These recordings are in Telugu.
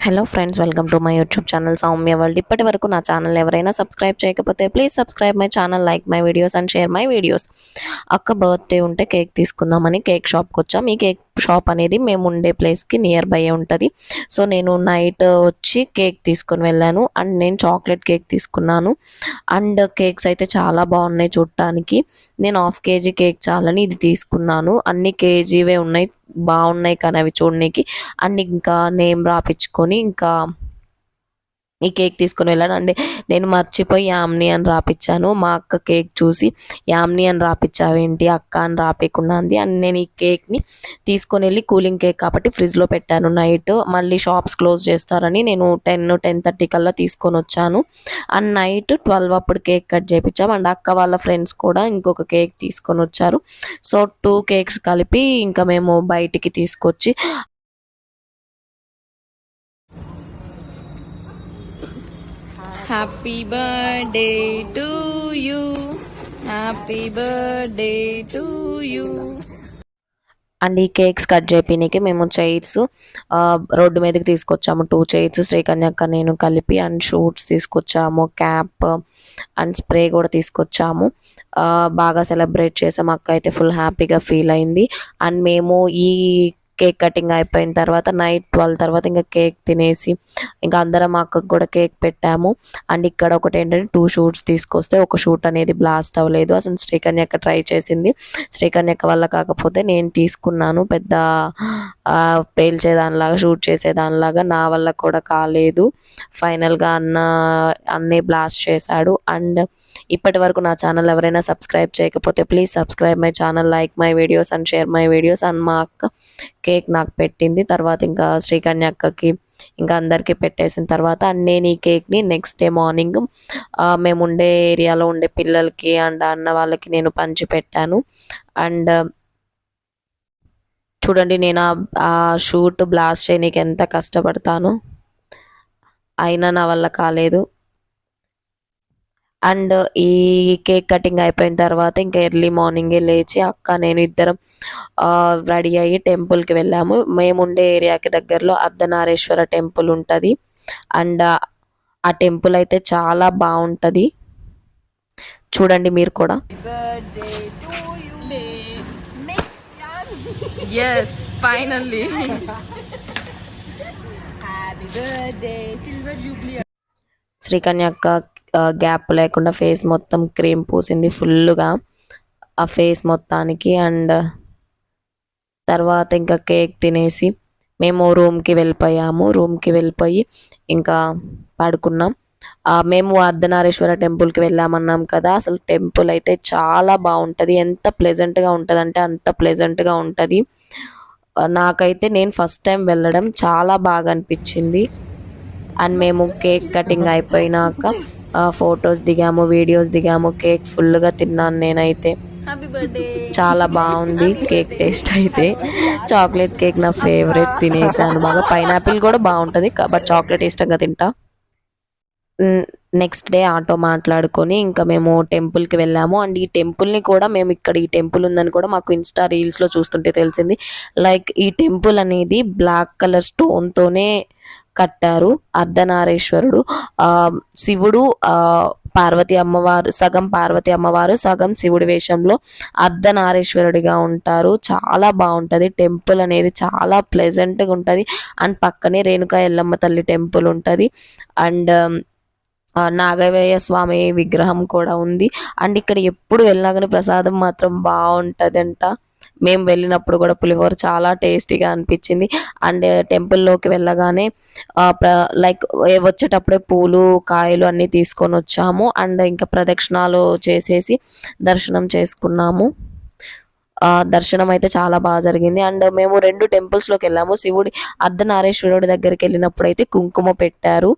Hello friends welcome to my YouTube channel Soumya world ఇప్పటి వరకు నా ఛానల్ ఎవరైనా సబ్స్క్రైబ్ చేయకపోతే please subscribe my channel like my videos and share my videos అక్క బర్త్డే ఉంటే కేక్ తీసుకుందామని కేక్ షాప్కి వచ్చాం. ఈ కేక్ షాప్ అనేది మేము ఉండే ప్లేస్కి నియర్ బై ఉంటుంది. సో నేను నైట్ వచ్చి కేక్ తీసుకొని వెళ్ళాను. అండ్ నేను చాక్లెట్ కేక్ తీసుకున్నాను. అండ్ కేక్స్ అయితే చాలా బాగున్నాయి చూడటానికి నేను హాఫ్ కేజీ కేక్ చాలని ఇది తీసుకున్నాను. అన్ని కేజీవే ఉన్నాయి. బాగున్నాయి కానీ అవి చూడడానికి అండ్ ఇంకా నేమ్ తీసుకొని ఇంకా ఈ కేక్ తీసుకుని వెళ్ళాను అండి నేను మర్చిపోయి యామ్ని అని రాపించాను మా అక్క కేక్ చూసి యామ్ని అని రాపించావేంటి అక్క అని రాపించకుండా అంది. అండ్ నేను ఈ కేక్ని తీసుకొని వెళ్ళి కూలింగ్ కేక్ కాబట్టి ఫ్రిడ్జ్లో పెట్టాను నైట్. మళ్ళీ షాప్స్ క్లోజ్ చేస్తారని నేను టెన్ టెన్ థర్టీ కల్లా తీసుకొని వచ్చాను. అండ్ నైట్ ట్వెల్వ్ అప్పుడు కేక్ కట్ చేయించాం అండ్ అక్క వాళ్ళ ఫ్రెండ్స్ కూడా ఇంకొక కేక్ తీసుకొని వచ్చారు. సో టూ కేక్స్ కలిపి ఇంకా మేము బయటికి తీసుకొచ్చి happy birthday to you happy birthday to you and ఈ కేక్స్ కట్ చేయడానికి మేము చైర్స్ రోడ్డు మీదకి తీసుకొచ్చాము. టూ చైర్స్ శ్రీకన్యక్క నేను కలిపి అండ్ షూట్స్ తీసుకొచ్చాము. క్యాప్ అండ్ స్ప్రే కూడా తీసుకొచ్చాము. బాగా సెలబ్రేట్ చేసాము అక్క అయితే ఫుల్ హ్యాపీగా ఫీల్ అయింది. అండ్ మేము ఈ కేక్ కటింగ్ అయిపోయిన తర్వాత నైట్ ట్వెల్వ్ తర్వాత ఇంకా కేక్ తినేసి ఇంకా అందరం అక్కకు కూడా కేక్ పెట్టాము. అండ్ ఇక్కడ ఒకటి ఏంటంటే టూ షూట్స్ తీసుకొస్తే ఒక షూట్ అనేది బ్లాస్ట్ అవ్వలేదు. అసలు శ్రీకన్యక్క ట్రై చేసింది. శ్రీకన్యక్క వల్ల కాకపోతే నేను తీసుకున్నాను. పెద్ద పేల్చేదానిలాగా షూట్ చేసేదానిలాగా నా వల్ల కూడా కాలేదు. ఫైనల్గా అన్న అన్నీ బ్లాస్ట్ చేశాడు. అండ్ ఇప్పటి వరకు నా ఛానల్ ఎవరైనా సబ్స్క్రైబ్ చేయకపోతే please subscribe my channel like my videos and share my videos. And మా అక్క కేక్ నాకు పెట్టింది. తర్వాత ఇంకా శ్రీకన్య అక్కకి ఇంకా అందరికీ పెట్టేసిన తర్వాత నేను ఈ కేక్ని నెక్స్ట్ డే మార్నింగ్ మేము ఉండే ఏరియాలో ఉండే పిల్లలకి అండ్ అన్న వాళ్ళకి నేను పంచి పెట్టాను. అండ్ చూడండి నేను ఆ- ఆ షూట్ బ్లాస్ట్ చేయడానికి ఎంత కష్టపడతాను. అయినా నా వల్ల కాలేదు. అండ్ ఈ కేక్ కటింగ్ అయిపోయిన తర్వాత ఇంకా ఎర్లీ మార్నింగే లేచి అక్క నేను ఇద్దరం రెడీ అయ్యి టెంపుల్కి వెళ్ళాము. మేము ఉండే ఏరియాకి దగ్గరలో అర్ధనారేశ్వర టెంపుల్ ఉంటుంది. అండ్ ఆ టెంపుల్ అయితే చాలా బాగుంటుంది. చూడండి మీరు కూడా. ఎస్ ఫైనల్లీ జూబ్లీ శ్రీకన్య అక్క గ్యాప్ లేకుండా ఫేస్ మొత్తం క్రీమ్ పూసింది ఫుల్గా ఆ ఫేస్ మొత్తానికి అండ్ తర్వాత ఇంకా కేక్ తినేసి మేము రూమ్కి వెళ్ళిపోయాము. రూమ్కి వెళ్ళిపోయి ఇంకా పడుకున్నాం. మేము అర్ధనారేశ్వర టెంపుల్కి వెళ్ళామన్నాం కదా. అసలు టెంపుల్ అయితే చాలా బాగుంటుంది. ఎంత ప్లెజెంట్గా ఉంటుంది అంటే అంత ప్లెజెంట్గా ఉంటుంది. నాకైతే నేను ఫస్ట్ టైం వెళ్ళడం చాలా బాగా అనిపించింది. అండ్ మేము కేక్ కటింగ్ అయిపోయినాక ఫొటోస్ దిగాము వీడియోస్ దిగాము కేక్ ఫుల్గా తిన్నాను నేనైతే. చాలా బాగుంది కేక్ టేస్ట్ అయితే. చాక్లెట్ కేక్ నా ఫేవరెట్ తినేసాను. బాగా పైనాపిల్ కూడా బాగుంటుంది బట్ చాక్లెట్ ఇష్టంగా తింటా. నెక్స్ట్ డే ఆటో మాట్లాడుకొని ఇంకా మేము టెంపుల్కి వెళ్ళాము. అండ్ ఈ టెంపుల్ని కూడా మేము ఇక్కడ ఈ టెంపుల్ ఉందని కూడా మాకు ఇన్స్టా రీల్స్లో చూస్తుంటే తెలిసింది. లైక్ ఈ టెంపుల్ అనేది బ్లాక్ కలర్ స్టోన్తోనే కట్టారు. అర్ధనారేశ్వరుడు శివుడు పార్వతి అమ్మవారు సగం పార్వతి అమ్మవారు సగం శివుడి వేషంలో అర్ధనారేశ్వరుడిగా ఉంటారు. చాలా బాగుంటుంది. టెంపుల్ అనేది చాలా ప్లెజెంట్గా ఉంటుంది. అండ్ పక్కనే రేణుకా ఎల్లమ్మ తల్లి టెంపుల్ ఉంటుంది. అండ్ నాగవేయ స్వామి విగ్రహం కూడా ఉంది. అండ్ ఇక్కడ ఎప్పుడు వెళ్ళినా కానీ ప్రసాదం మాత్రం బాగుంటుందంట. మేము వెళ్ళినప్పుడు కూడా పులిహోర చాలా టేస్టీగా అనిపించింది. అండ్ టెంపుల్లోకి వెళ్ళగానే లైక్ వచ్చేటప్పుడే పూలు కాయలు అన్నీ తీసుకొని వచ్చాము. అండ్ ఇంకా ప్రదక్షిణాలు చేసేసి దర్శనం చేసుకున్నాము. దర్శనం అయితే చాలా బాగా జరిగింది. అండ్ మేము రెండు టెంపుల్స్లోకి వెళ్ళాము. శివుడి అర్ధనారేశ్వరుడి దగ్గరికి వెళ్ళినప్పుడు అయితే కుంకుమ పెట్టారు.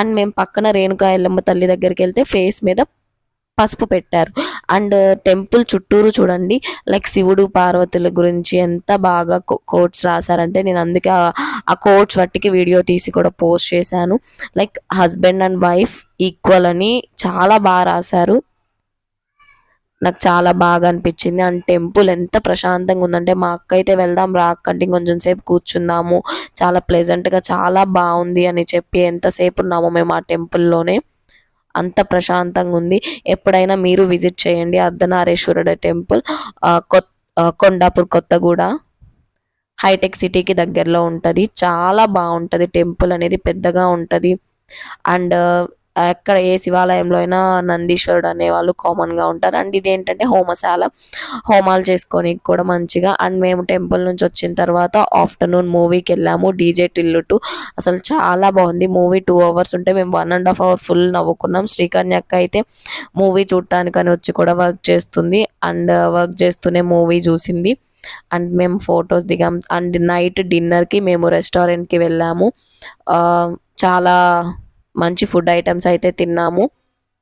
అండ్ మేము పక్కన రేణుకా ఎల్లమ్మ తల్లి దగ్గరికి వెళ్తే ఫేస్ మీద పసుపు పెట్టారు. అండ్ టెంపుల్ చుట్టూరు చూడండి. లైక్ శివుడు పార్వతుల గురించి ఎంత బాగా కోట్స్ రాశారంటే నేను అందుకే ఆ- కోట్స్ వట్టికి వీడియో తీసి కూడా పోస్ట్ చేశాను. Like husband and wife equal అని చాలా బాగా రాశారు. నాకు చాలా బాగా అనిపించింది. అండ్ టెంపుల్ ఎంత ప్రశాంతంగా ఉందంటే మా అక్క అయితే వెళ్దాం రా అక్క అంటే కొంచెం సేపు కూర్చుందాము. చాలా ప్లెజెంట్గా చాలా బాగుంది అని చెప్పి ఎంతసేపు ఉన్నాము మేము ఆ టెంపుల్లోనే. అంత ప్రశాంతంగా ఉంది ఎప్పుడైనా మీరు విజిట్ చేయండి అర్ధనారేశ్వరుడు టెంపుల్ కొత్ కొండాపూర్ కొత్తగూడ. హైటెక్ సిటీకి దగ్గరలో ఉంటుంది. చాలా బాగుంటుంది టెంపుల్ అనేది పెద్దగా ఉంటుంది. అండ్ ఎక్కడ ఏ శివాలయంలో అయినా నందీశ్వరుడు అనేవాళ్ళు కామన్గా ఉంటారు. అండ్ ఇది ఏంటంటే హోమశాల. హోమాలు చేసుకొని కూడా మంచిగా. అండ్ మేము టెంపుల్ నుంచి వచ్చిన తర్వాత ఆఫ్టర్నూన్ మూవీకి వెళ్ళాము. DJ Tillu two. అసలు చాలా బాగుంది. మూవీ టూ అవర్స్ ఉంటే మేము one and half hour full నవ్వుకున్నాం. Srikanya అక్క అయితే మూవీ చూడటానికని వచ్చి కూడా వర్క్ చేస్తుంది. అండ్ uh, వర్క్ చేస్తూనే మూవీ చూసింది. అండ్ మేము ఫొటోస్ దిగాం. అండ్ నైట్ డిన్నర్కి మేము రెస్టారెంట్కి వెళ్ళాము. Uh, చాలా మంచి ఫుడ్ ఐటమ్స్ అయితే తిన్నాము.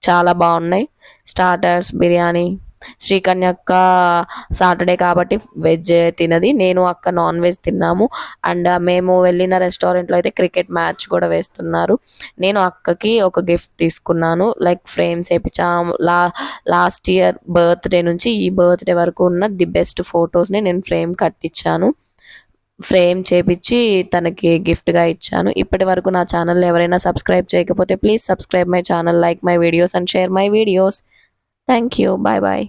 చాలా బాగున్నాయి. స్టార్టర్స్ బిర్యానీ శ్రీకన్య అక్క సాటర్డే కాబట్టి వెజ్ తినది. నేను అక్క నాన్ వెజ్ తిన్నాము. అండ్ మేము వెళ్ళిన రెస్టారెంట్లో అయితే క్రికెట్ మ్యాచ్ కూడా వేస్తున్నారు. నేను అక్కకి ఒక గిఫ్ట్ తీసుకున్నాను. లైక్ ఫ్రేమ్స్ వేయించాము లా లాస్ట్ ఇయర్ బర్త్డే నుంచి ఈ బర్త్డే వరకు ఉన్న ది బెస్ట్ ఫొటోస్ని నేను ఫ్రేమ్ కట్టించాను ఫ్రేమ్ చేపించి తనకి గిఫ్ట్గా ఇచ్చాను. ఇప్పటి వరకు నా ఛానల్ ఎవరైనా సబ్స్క్రైబ్ చేయకపోతే please subscribe my channel like my videos and share my videos. Thank you bye bye.